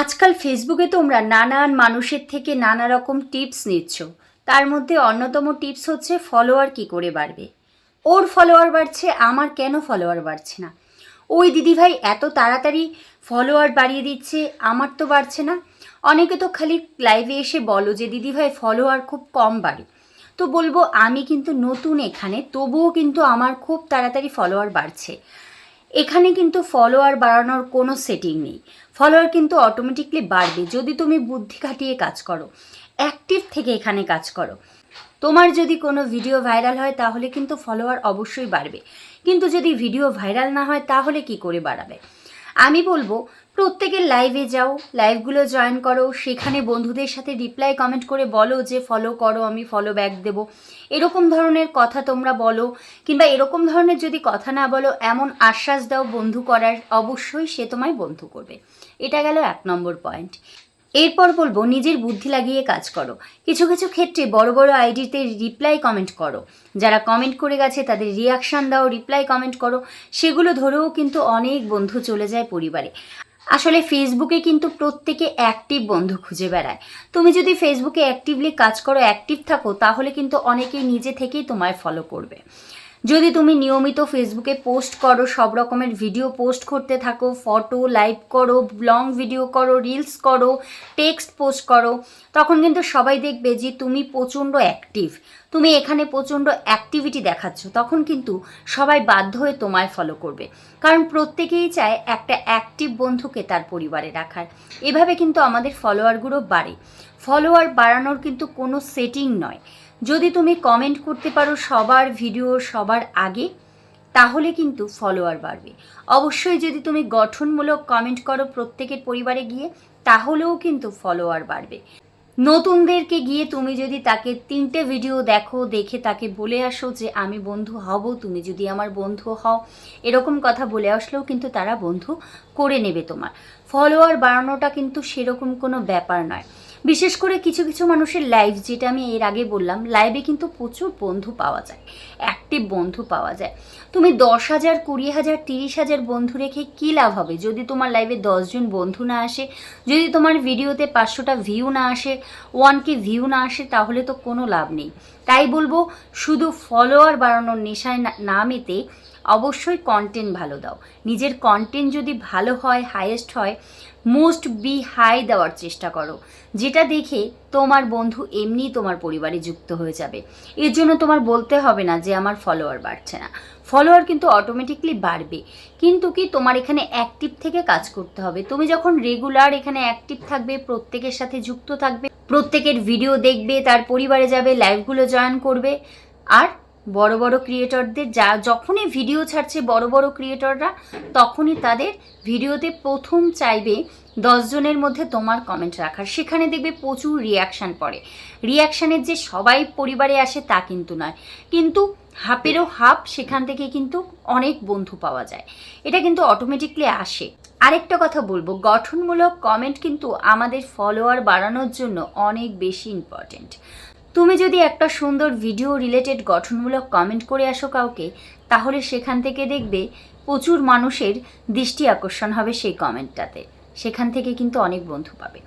আজকাল ফেসবুকে তোমরা নানান মানুষের থেকে নানা রকম টিপস নিচ্ছ। তার মধ্যে অন্যতম টিপস হচ্ছে ফলোয়ার কি করে বাড়বে? ওর ফলোয়ার বাড়ছে, আমার কেন ফলোয়ার বাড়ছে না? ওই দিদিভাই এত তাড়াতাড়ি ফলোয়ার বাড়িয়ে দিচ্ছে, আমার তো বাড়ছে না। অনেকে তো খালি লাইভে এসে বলো যে, দিদিভাই, ফলোয়ার খুব কম বাড়ে। তো বলব, আমি কিন্তু নতুন এখানে, তবুও কিন্তু আমার খুব তাড়াতাড়ি ফলোয়ার বাড়ছে। এখানে কিন্তু ফলোয়ার বাড়ানোর কোনো সেটিং নেই। ফলোয়ার কিন্তু অটোমেটিকলি বাড়বে। যদি তুমি বুদ্ধি খাটিয়ে কাজ করো অ্যাক্টিভ থেকে এখানে কাজ করো। তোমার যদি কোনো ভিডিও ভাইরাল হয়, তাহলে কিন্তু ফলোয়ার অবশ্যই বাড়বে। কিন্তু যদি ভিডিও ভাইরাল না হয়, তাহলে কি করে বাড়াবে? আমি বলব, প্রত্যেকের লাইভে যাও লাইভগুলো জয়েন করো, সেখানে বন্ধুদের সাথে রিপ্লাই কমেন্ট করে বলো যে ফলো করো, আমি ফলো ব্যাক দেব। এরকম ধরনের কথা তোমরা বলো, কিংবা এরকম ধরনের যদি কথা না বলো, এমন আশ্বাস দাও বন্ধু করার, অবশ্যই সে তোমায় বন্ধু করবে। এটা গেল এক নম্বর পয়েন্ট। এরপর বলব, নিজের বুদ্ধি লাগিয়ে কাজ করো। কিছু কিছু ক্ষেত্রে বড় বড় আইডিতে রিপ্লাই কমেন্ট করো। যারা কমেন্ট করে গেছে, তাদের রিয়াকশান দাও রিপ্লাই কমেন্ট করো। সেগুলো ধরেও কিন্তু অনেক বন্ধু চলে যায় পরিবারে। আসলে ফেসবুকে কিন্তু প্রত্যেকে অ্যাক্টিভ বন্ধু খুঁজে বেড়ায়। তুমি যদি ফেসবুকে অ্যাক্টিভলি কাজ করো অ্যাক্টিভ থাকো, তাহলে কিন্তু অনেকেই নিজে থেকেই তোমায় ফলো করবে। যদি তুমি নিয়মিত ফেসবুকে পোস্ট করো, সব রকমের ভিডিও পোস্ট করতে থাকো ফটো লাইভ করো লং ভিডিও করো রিলস করো টেক্সট পোস্ট করো, তখন কিন্তু সবাই দেখবে যে তুমি প্রচণ্ড অ্যাক্টিভ তুমি এখানে প্রচণ্ড অ্যাক্টিভিটি দেখাচ্ছ, তখন কিন্তু সবাই বাধ্য হয়ে তোমায় ফলো করবে। কারণ প্রত্যেকেই চায় একটা অ্যাক্টিভ বন্ধুকে তার পরিবারে রাখার। এভাবে কিন্তু আমাদের ফলোয়ারগুলো বাড়ে। ফলোয়ার বাড়ানোর কিন্তু কোনো সেটিং নয়। যদি তুমি কমেন্ট করতে পারো সবার ভিডিও সবার আগে, তাহলে কিন্তু ফলোয়ার বাড়বে। অবশ্যই যদি তুমি গঠনমূলক কমেন্ট করো প্রত্যেকের পরিবারে গিয়ে, তাহলেও কিন্তু ফলোয়ার বাড়বে। নতুনদেরকে গিয়ে তুমি যদি তাকে তিনটে ভিডিও দেখো, দেখে তাকে বলে আসো যে, আমি বন্ধু হব, তুমি যদি আমার বন্ধু হও। এরকম কথা বলে আসলেও কিন্তু তারা বন্ধু করে নেবে তোমার। ফলোয়ার বাড়ানোটা কিন্তু সেরকম কোনো ব্যাপার নয়। বিশেষ করে কিছু কিছু মানুষের লাইভ যেটা আমি এর আগে বললাম লাইভে কিন্তু প্রচুর বন্ধু পাওয়া যায় অ্যাক্টিভ বন্ধু পাওয়া যায়। তুমি দশ হাজার, কুড়ি হাজার, তিরিশ হাজার বন্ধু রেখে কী লাভ হবে? যদি তোমার লাইভে দশজন বন্ধু না আসে, যদি তোমার ভিডিওতে পাঁচশোটা ভিউ না আসে ওয়ান কে ভিউ না আসে, তাহলে তো কোনো লাভ নেই। তাই বলব, শুধু ফলোয়ার বাড়ানোর নেশায় না- না মেতে অবশ্যই কন্টেন্ট ভালো দাও। নিজের কন্টেন্ট যদি ভালো হয় হাইয়েস্ট হয় মোস্ট বি হাই দেওয়ার চেষ্টা করো। যেটা দেখে তোমার বন্ধু এমনি তোমার পরিবারে যুক্ত হয়ে যাবে। এর জন্য তোমার বলতে হবে না যে আমার ফলোয়ার বাড়ছে না। ফলোয়ার কিন্তু অটোমেটিকলি বাড়বে। কিন্তু কি তোমার এখানে অ্যাক্টিভ থেকে কাজ করতে হবে? তুমি যখন রেগুলার এখানে অ্যাক্টিভ থাকবে, প্রত্যেকের সাথে যুক্ত থাকবে, প্রত্যেকের ভিডিও দেখবে, তার পরিবারে যাবে লাইভগুলো জয়েন করবে। আর বড় বড় ক্রিয়েটরদের যা যখনই ভিডিও ছাড়ছে বড় বড় ক্রিয়েটররা তখনই তাদের ভিডিওতে প্রথম চাইবে দশজনের মধ্যে তোমার কমেন্ট রাখার। সেখানে দেখবে প্রচুর রিয়াকশান পড়ে। রিয়াকশানের যে সবাই পরিবারে আসে তা কিন্তু নয়। কিন্তু হাফেরও হাফ সেখান থেকে কিন্তু অনেক বন্ধু পাওয়া যায়। এটা কিন্তু অটোমেটিকলি আসে। আরেকটা কথা বলব, গঠনমূলক কমেন্ট কিন্তু আমাদের ফলোয়ার বাড়ানোর জন্য অনেক বেশি ইম্পর্টেন্ট তুমি যদি একটা সুন্দর ভিডিও রিলেটেড গঠনমূলক কমেন্ট করে আসো কাউকে, তাহলে সেখান থেকে দেখবে প্রচুর মানুষের দৃষ্টি আকর্ষণ হবে সেই কমেন্টটাতে সেখান থেকে কিন্তু অনেক বন্ধু পাবে।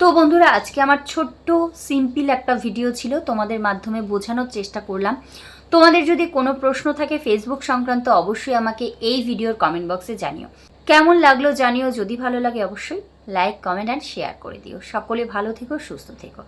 তো বন্ধুরা, আজকে আমার ছোট্ট সিম্পল একটা ভিডিও ছিল, তোমাদের মাধ্যমে বোঝানোর চেষ্টা করলাম। তোমাদের যদি কোনো প্রশ্ন থাকে ফেসবুক সংক্রান্ত, অবশ্যই আমাকে এই ভিডিওর কমেন্ট বক্সে জানিও। কেমন লাগল জানিও, যদি ভালো লাগে অবশ্যই লাইক কমেন্ট অ্যান্ড শেয়ার করে দিও। সকলে ভালো থেকো, সুস্থ থেকো।